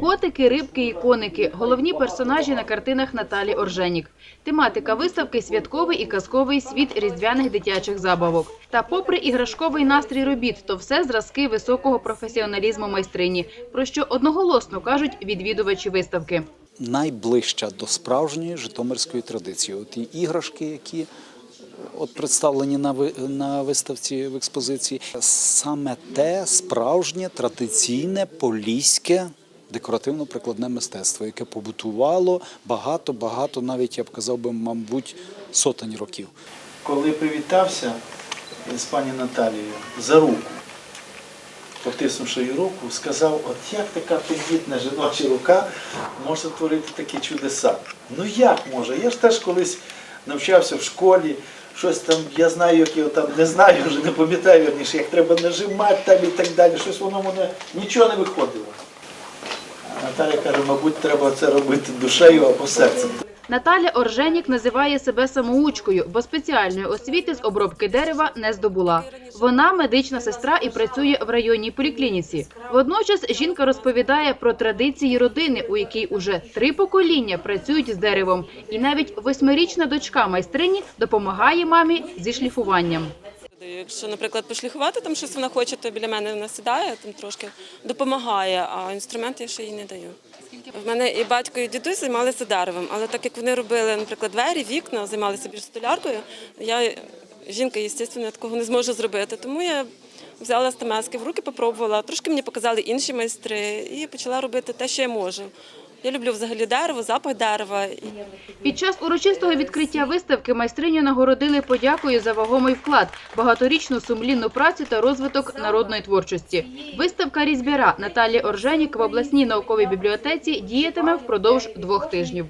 Котики, рибки і коники – головні персонажі на картинах Наталі Орженік. Тематика виставки – святковий і казковий світ різдвяних дитячих забавок. Та попри іграшковий настрій робіт, то все зразки високого професіоналізму майстрині, про що одноголосно кажуть відвідувачі виставки. найближча до справжньої житомирської традиції. От і іграшки, які от представлені на на виставці в експозиції, саме те справжнє традиційне поліське декоративно-прикладне мистецтво, яке побутувало багато, багато, навіть я б казав би, мабуть, сотень років. коли привітався з пані Наталією за руку, потиснувши її руку, сказав, от як така тендітна жіноча рука може творити такі чудеса. Ну як може? Я ж теж колись навчався в школі, щось там, я знаю, як його там не знаю, вже не пам'ятаю вірніше, як треба нажимати там і так далі. Щось воно мене нічого не виходило. Наталя каже, мабуть, треба це робити душею або серцем. Наталя Орженік називає себе самоучкою, бо спеціальної освіти з обробки дерева не здобула. Вона медична сестра і працює в районній поліклініці. Водночас жінка розповідає про традиції родини, у якій уже три покоління працюють з деревом, і навіть восьмирічна дочка майстрині допомагає мамі зі шліфуванням. Якщо, наприклад, пошліхувати там щось вона хоче, то біля мене вона сідає, там трошки допомагає, а інструмент я ще їй не даю. В мене і батько, і дідусь займалися деревом, але так як вони робили, наприклад, двері, вікна, займалися більш столяркою, я жінка, звісно, такого не зможу зробити. Тому я взяла стамески в руки, попробувала. Трошки мені показали інші майстри і почала робити те, що я можу. Я люблю взагалі дерево, запах дерева. Під час урочистого відкриття виставки майстриню нагородили подякою за вагомий вклад, багаторічну сумлінну працю та розвиток народної творчості. Виставка різбіра Наталі Орженік в обласній науковій бібліотеці діятиме впродовж двох тижнів.